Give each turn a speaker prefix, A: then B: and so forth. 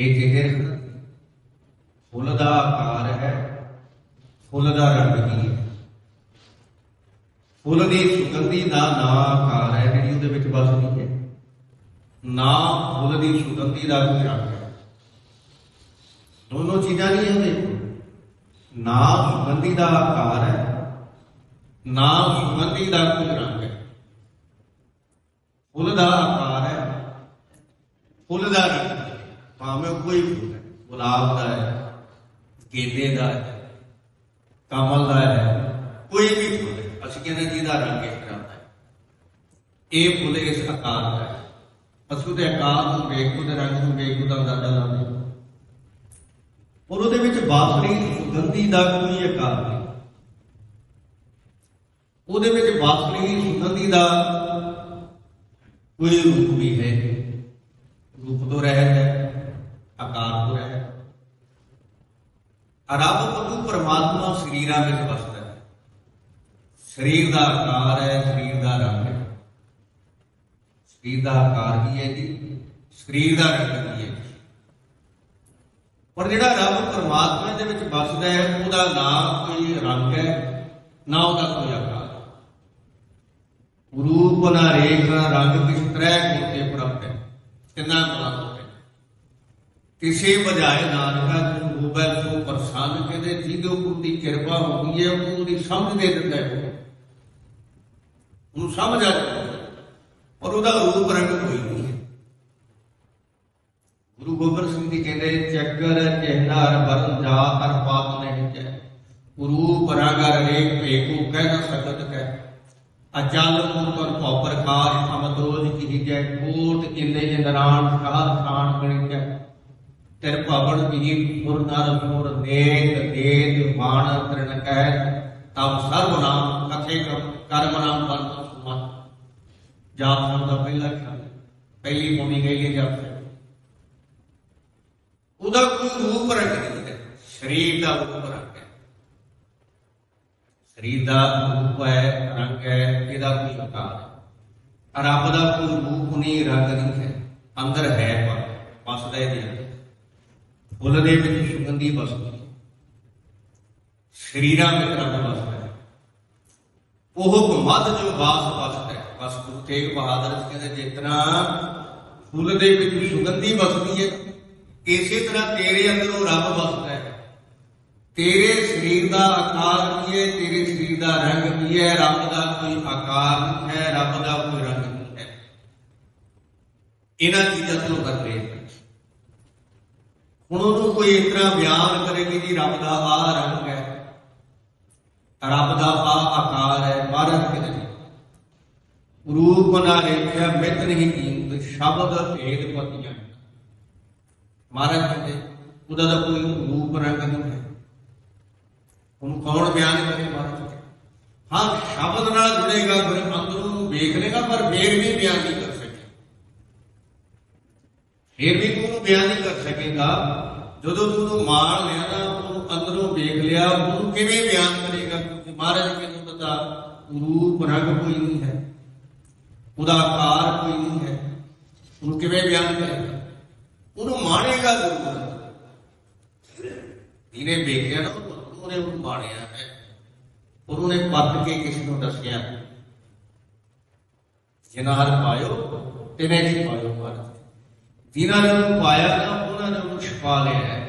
A: ਇਹ ਚੀਜ਼ਾਂ ਫੁੱਲ ਦਾ ਆਕਾਰ ਹੈ, ਫੁੱਲ ਦਾ ਰੰਗ ਵੀ ਹੈ? ਫੁੱਲ ਦੀ ਸੁਗੰਧੀ ਦਾ ਨਾ ਆਕਾਰ ਹੈ, ਜਿਹੜੀ ਉਹਦੇ ਵਿੱਚ ਵਸਦੀ ਹੈ। ਨਾ ਫੁੱਲ ਦੀ ਸੁਗੰਧੀ ਦਾ ਕੋਈ ਰੰਗ ਹੈ। ਦੋਨੋਂ ਚੀਜ਼ਾਂ ਨਹੀਂ ਹੁੰਦੇ। ਨਾ ਸੁਗੰਧੀ ਦਾ ਆਕਾਰ ਹੈ, ਨਾ ਸੁਗੰਧੀ ਦਾ ਕੋਈ ਰੰਗ ਹੈ। ਫੁੱਲ ਦਾ ਆਕਾਰ ਹੈ ਫੁੱਲ ਦਾ ਰੰਗ ਹੈ। ਭਾਵੇਂ ਕੋਈ ਫੁੱਲ ਹੈ ਗੁਲਾਬ ਦਾ ਹੈ, ਕੇਲੇ ਦਾ ਹੈ, ਕਮਲ ਦਾ ਹੈ, ਕੋਈ ਵੀ ਫੁੱਲ ਹੈ, ਅਸੀਂ ਕਹਿੰਦੇ ਜਿਹਦਾ ਰੰਗ ਇਸ ਤਰ੍ਹਾਂ ਦਾ ਹੈ। ਇਹ ਫੁੱਲ ਇਸ ਆਕਾਰ ਦਾ ਹੈ। ਅਸੀਂ ਉਹਦੇ ਆਕਾਰ ਨੂੰ ਵੇਖ, ਉਹਦੇ ਰੰਗ ਨੂੰ ਵੇਖ, ਉਹਦਾ ਅੰਦਾਜ਼ਾ ਲਾਉਂਦੇ ਔਰ ਉਹਦੇ ਵਿੱਚ ਬਾਸਰੀ ਸੁਗੰਧੀ ਦਾ ਕੋਈ ਆਕਾਰ ਨਹੀਂ। ਉਹਦੇ ਵਿੱਚ ਬਾਸਰੀ ਸੁਗੰਧੀ ਦਾ ਕੋਈ ਰੂਪ ਵੀ ਹੈ। ਰੂਪ ਤੋਂ ਰਹਿਤ ਹੈ ਆਕਾਰ ਤੋਂ ਰਹਿਤ ਹੈ ਰੱਬ ਪ੍ਰਭੂ ਪਰਮਾਤਮਾ ਸਰੀਰਾਂ ਵਿੱਚ ਵਸਦਾ ਹੈ। ਸਰੀਰ ਦਾ ਆਕਾਰ ਹੈ, ਸਰੀਰ ਦਾ ਰੰਗ ਹੈ। ਸਰੀਰ ਦਾ ਆਕਾਰ ਕੀ ਹੈ ਜੀ? ਸਰੀਰ ਦਾ ਰੰਗ ਕੀ ਹੈ? ਪਰ ਜਿਹੜਾ ਰੱਬ ਪਰਮਾਤਮਾ ਦੇ ਵਿੱਚ ਵਸਦਾ ਹੈ, ਉਹਦਾ ਨਾ ਕੋਈ ਰੰਗ ਹੈ, ਨਾ ਉਹਦਾ ਕੋਈ ਆਕਾਰ। ਰੂਪ ਨਾ ਰੇਖ ਰੰਗ, ਕਿਸ ਤਰ੍ਹਾਂ ਕੋਤੇ ਪ੍ਰਭਟ ਹੈ? ਕਿੰਨਾ ਗੁਣਾ ਕਿਸੇ ਬਜਾਏ ਨਾਨਕਾ ਤੂੰ ਹੋਵੇ ਸੋ ਪ੍ਰਸੰਨ ਕਹਿੰਦੇ, ਜਿਹਦੇ ਉੱਪਰ ਦੀ ਕਿਰਪਾ ਹੁੰਦੀ ਹੈ ਉਹ ਉਹਦੀ ਸਮਝ ਦੇ ਦਿੰਦਾ ਹੈ। ਉਹਨੂੰ ਸਮਝ ਆ ਔਰ ਉਹਦਾ ਰੂਪ ਰੰਗ ਕੋਈ ਨਹੀਂ ਹੈ। ਗੁਰੂ ਗੋਬਿੰਦ ਸਿੰਘ ਜੀ ਕਹਿੰਦੇ, ਚੱਕਰ ਚਿਹਨਾ ਬਰਨ ਜਾਤ ਅਰ ਪਾਤ ਨਹੀਂ ਹੈ ਰੂਪ ਰੰਗ ਰੇਖ ਭੇਕੂ, ਕਹਿ ਨਾ ਸਕਤ ਕਹਿ ਅਜਲ ਮੂਤਰ ਭਉ ਪ੍ਰਕਾਰ ਅਮਦੋਜ ਕੀ ਜੈ। ਕੋਟ ਇੰਦੇ ਇੰਦਰਾਨ ਕਾਲ ਖਾਨ ਗਣਿਤ ਤੇਰ ਭਵਨ ਵੀਰ ਮੁਰ ਨਰ ਮੁਰ ਨੇਤ ਦੇਤ ਮਾਨ ਤ੍ਰਿਣ ਕਹਿ ਤਬ ਸਰਬ ਨਾਮ ਕਥੇ ਕਰਮ ਨਾਮ ਬੰਦ ਸੁਮਨ ਜਾਪ ਨਾਮ ਦਾ ਪਹਿਲਾ ਖਿਆਲ, ਪਹਿਲੀ ਭੂਮੀ ਗਈ ਹੈ ਜਾਪ ਉਹਦਾ ਕੋਈ ਰੂਪ ਰੰਗ ਨਹੀਂ ਹੈ ਸਰੀਰ ਦਾ ਰੂਪ ਰੰਗ ਹੈ ਸਰੀਰ ਦਾ ਰੂਪ ਹੈ, ਰੰਗ ਹੈ, ਇਹਦਾ ਕੋਈ ਆਕਾਰ ਰੱਬ ਦਾ ਕੋਈ ਰੂਪ ਨਹੀਂ, ਰੰਗ ਨਹੀਂ ਹੈ। ਅੰਦਰ ਹੈ ਪਰ, ਵਸਦਾ ਇਹਦੇ ਅੰਦਰ। ਫੁੱਲ ਦੇ ਵਿੱਚ ਸੁਗੰਧੀ ਵਸਦੀ ਸਰੀਰਾਂ ਵਿੱਚ ਰੱਬ ਵਸਦਾ ਹੈ ਉਹ ਮੱਧ ਜੋ ਵਾਸ ਵਸਦਾ ਹੈ ਬਸ ਗੁਰੂ ਤੇਗ ਬਹਾਦਰ ਜੀ ਕਹਿੰਦੇ ਜਿਤਨਾ ਫੁੱਲ ਦੇ ਵਿੱਚ ਸੁਗੰਧੀ ਵਸਦੀ ਹੈ, ਇਸੇ ਤਰ੍ਹਾਂ ਤੇਰੇ ਅੰਦਰੋਂ ਰੱਬ ਵਸਦਾ ਹੈ ਤੇਰੇ ਸਰੀਰ ਦਾ ਆਕਾਰ ਕੀ ਹੈ? ਤੇਰੇ ਸਰੀਰ ਦਾ ਰੰਗ ਕੀ ਹੈ? ਰੱਬ ਦਾ ਕੋਈ ਆਕਾਰ ਨਹੀਂ ਹੈ, ਰੱਬ ਦਾ ਕੋਈ ਰੰਗ ਨਹੀਂ ਹੈ। ਇਹਨਾਂ ਚੀਜ਼ਾਂ ਤੋਂ ਕਰਦੇ ਹੁਣ ਉਹਨੂੰ ਕੋਈ ਇਸ ਤਰ੍ਹਾਂ ਬਿਆਨ ਕਰੇ ਕਿ ਜੀ, ਰੱਬ ਦਾ ਆ ਰੰਗ ਹੈ। ਰੱਬ ਦਾ ਆ ਆਕਾਰ ਹੈ ਮਹਾਰਾਜ ਕਹਿੰਦੇ ਰੂਪ ਨਾ ਰੇਖਿਆ ਮਿਤ ਨਹੀਂ ਕੀਮਤ, ਸ਼ਬਦ ਭੇਦ ਪਤੀਆਂ। ਮਹਾਰਾਜ ਕਹਿੰਦੇ ਉਹਦਾ ਤਾਂ ਕੋਈ ਰੂਪ ਰੰਗ ਨਹੀਂ ਹੈ। ਉਹਨੂੰ ਕੌਣ ਬਿਆਨ ਕਰੇ ਮਹਾਰਾਜ ਹਾਂ, ਸ਼ਬਦ ਨਾਲ ਜੁੜੇਗਾ, ਫਿਰ ਅੰਦਰੋਂ ਨੂੰ ਵੇਖ ਲੇਗਾ, ਪਰ ਫੇਰ ਵੀ ਬਿਆਨ ਨਹੀਂ ਕਰ ਸਕੇ ਫੇਰ ਵੀ ਤੂੰ ਬਿਆਨ ਨਹੀਂ ਕਰ ਸਕੇਗਾ। ਜਦੋਂ ਤੂੰ ਉਹਨੂੰ ਮਾਣ ਲਿਆ ਨਾ ਉਹਨੂੰ ਅੰਦਰੋਂ ਵੇਖ ਲਿਆ, ਉਹਨੂੰ ਕਿਵੇਂ ਬਿਆਨ ਕਰੇਗਾ? ਕਿਉਂਕਿ ਮਹਾਰਾਜ ਕਹਿੰਦੇ ਪਤਾ ਰੂਪ ਰੰਗ ਕੋਈ ਨਹੀਂ ਹੈ। ਉਹਦਾ ਆਕਾਰ ਕੋਈ ਨਹੀਂ ਹੈ। ਉਹਨੂੰ ਕਿਵੇਂ ਬਿਆਨ ਕਰੇਗਾ? ਉਹਨੂੰ ਮਾਣੇਗਾ ਜ਼ਰੂਰ। ਜਿਹਨੇ ਵੇਖਿਆ ਨਾ, ਉਹਨੇ ਉਹਨੂੰ ਮਾਣਿਆ ਹੈ। ਔਰ ਉਹਨੇ ਪੱਤ ਕੇ ਕਿਸੇ ਨੂੰ ਦੱਸਿਆ। ਜਿਨ੍ਹਾਂ ਪਾਇਓ, ਤਿਨੇ ਜੀ ਪਾਇਓ ਮਹਾਰਾਜ। ਜਿਨ੍ਹਾਂ ਨੇ ਉਹਨੂੰ ਪਾਇਆ ਨਾ ਉਹਨਾਂ ਨੇ ਉਹਨੂੰ ਛਪਾ ਲਿਆ